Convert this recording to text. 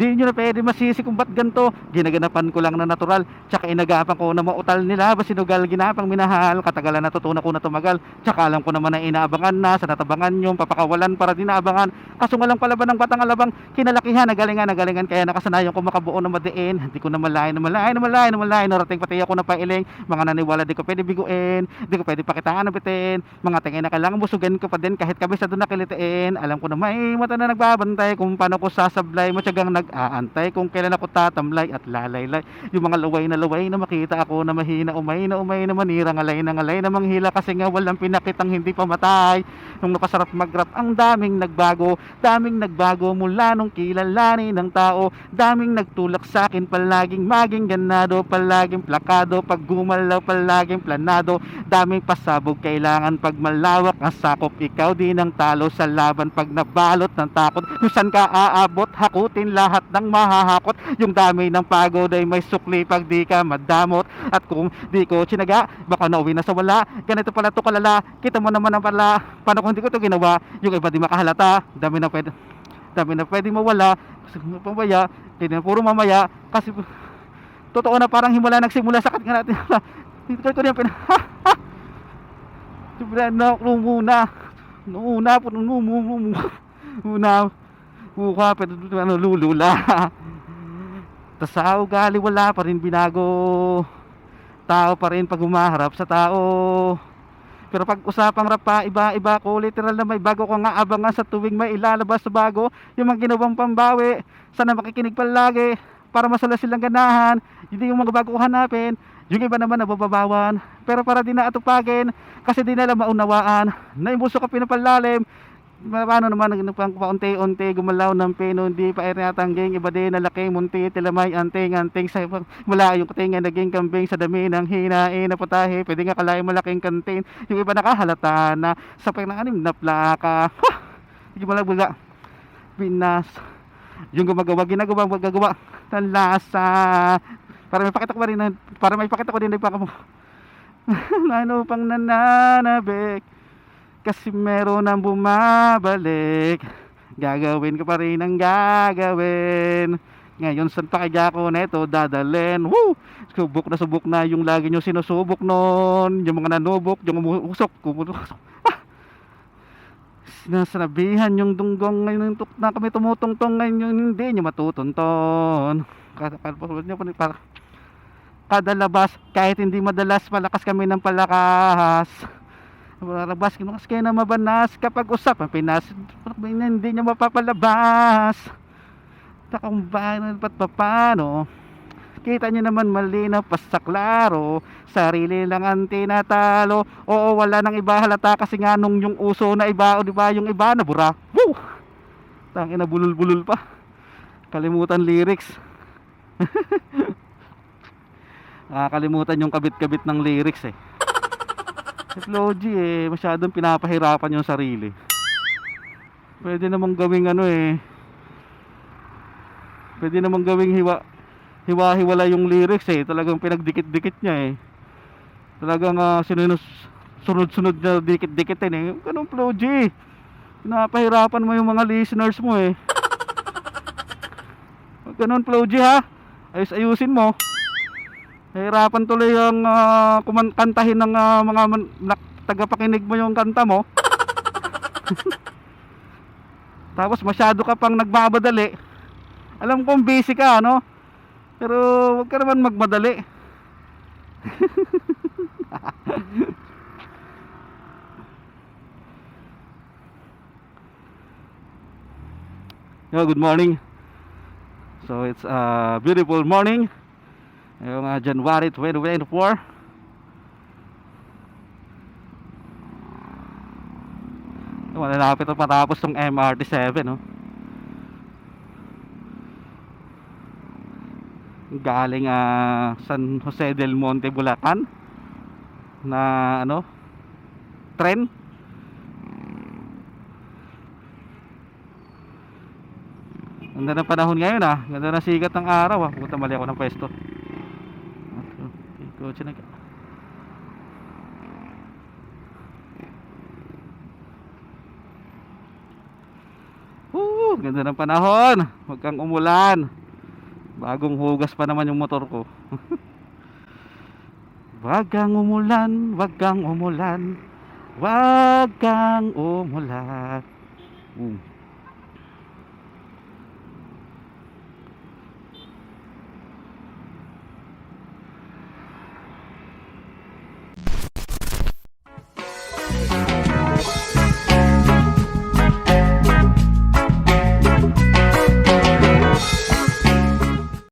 Di nyo na pwede masisi kung ba't ganito. Ginaganapan ko lang na natural. Tsaka inagapan ko na mautal nila. Ba sinugal ginapang minahal. Katagalan natutunan ko na tumagal. Tsaka alam ko naman na inaabangan na. Sa natabangan yung papakawalan para din naabangan. Kaso nga lang pala ba ng batang alabang kinalakihan, nagalingan, nagalingan. Kaya nakasanayan ko makabuo na madiin. Hindi ko na malayan, na malayan, na malayan, na malayan. Narating pati ako na pailing. Mga naniwala di ko pwede biguin. Di ko pwede pakitaan na bitin. Mga tingin na kailangan busugan ko pa din kahit kabisa doon nakilitiin. Alam ko na may mata na nagbabantay kung paano ko sasablay. Matyagang nag-aantay kung kailan ako tatamlay at lalaylay. Yung mga luway na luway na makita ako na mahina umay na umay na manira ngalay na ngalay na manghila kasi nga walang pinakitang hindi pamatay. Nung napasarap mag-rap ang daming nagbago, daming nagbago mula nung kilalanin ng tao, daming nagtulak sa akin palaging maging ganado, palaging plakado, pag gumalaw palaging planado, daming pasabog kailangan pag malawak ang sakop, ikaw din ang talo sa laban pag nabalot ng takot, kung saan ka aabot, hakutin lahat ng mahahakot, yung dami ng pagod ay may sukli pag di ka madamot, at kung di ko tsinaga, baka nauwi na sa wala, ganito pala to kalala, kita mo naman ang pala, paano kung hindi ko to ginawa, yung iba di makahalata, dami na pwede, dami na pwede mawala, kasi pamaya, hindi na puro mamaya, kasi totoo na parang himala nagsimula sa nga natin, hindi ko na pina, na, nung una, nung una po, nung una, mukha, pero ano, lulula. Tapos sa ugali, wala pa rin binago. Tao pa rin pag humaharap sa tao. Pero pag usapang rap pa, iba-iba ko, literal na may bago ko nga abangan sa tuwing may ilalabas sa bago. Yung mga ginawang pambawi, sana makikinig palagi para masala silang ganahan. Hindi yung mga bago ko hanapin. Yung iba naman nabababawan. Pero para di na atupagin, kasi di nila maunawaan. Na yung buso ka pinapalalim, paano naman nagpang paunti-unti gumalaw ng pino hindi pa ay natangging iba din na laki munti tilamay anting anting. Sa mula yung kutinga naging kambing sa dami ng hinain na putahe. Pwede nga kalahin malaking kantin. Yung iba nakahalata na sa panganim na plaka. Hindi mo lang bula pinas yung gumagawa ginagawa gagawa ng lasa. Para may pakita ko rin para may pakita ko din pa ano pang nananabik kasi meron ang bumabalik. Gagawin ko pa rin ang gagawin. Ngayon saan pa kaya ko neto dadalhin. Woo! Subok na subok na yung lagi nyo sinusubok nun. Yung mga nanubok, yung umusok Kumusok ah! Sinasabihan yung dunggong ngayon yung tuk- na kami tumutungtong ngayon yung hindi nyo matutunton. Kada, kada, nyo pa rin para. Kada labas kahit hindi madalas malakas kami ng palakas Lalabas kinukas kayo na mabanas kapag usap ang Pinas hindi niya mapapalabas. Takang bayan at paano kita niyo naman malinaw sa klaro sarili lang ang tinatalo. Oo wala nang iba halata kasi nga nung yung uso na iba o di ba yung iba na bura. Woo! Tangin na bulul bulul pa. Kalimutan lyrics. Nakakalimutan yung kabit-kabit ng lyrics eh Flo G eh, masyadong pinapahirapan yung sarili. Pwede namang gawing ano eh. Pwede namang gawing hiwa hiwa-hiwala yung lyrics eh. Talagang pinagdikit-dikit niya eh. Talagang uh, sinunod sunod-sunod na dikit-dikitin eh. Ganun Flo G. Pinapahirapan mo yung mga listeners mo eh. Ganun Flo G ha. Ayos ayusin mo. Hirapan tuloy ang ah, kuman- kantahin ng ah, mga man- tagapakinig mo yung kanta mo. Tapos masyado ka pang nagbabadali. Alam kong busy ka, ano? Pero wag ka naman magmadali. Yo, good morning. So it's a beautiful morning. Yung uh, January 2024 Malalapit na patapos tong MRT 7 no? Galing ah, San Jose del Monte, Bulacan Na ano Tren. Ganda ng panahon ngayon ah. Ganda ng sigat ng araw ah. Puta mali ako ng pwesto Ka. Woo! Ganda ng panahon. Huwag kang umulan. Bagong hugas pa naman yung motor ko. Wag kang umulan, wag kang umulan. Wag kang umulan. Boom.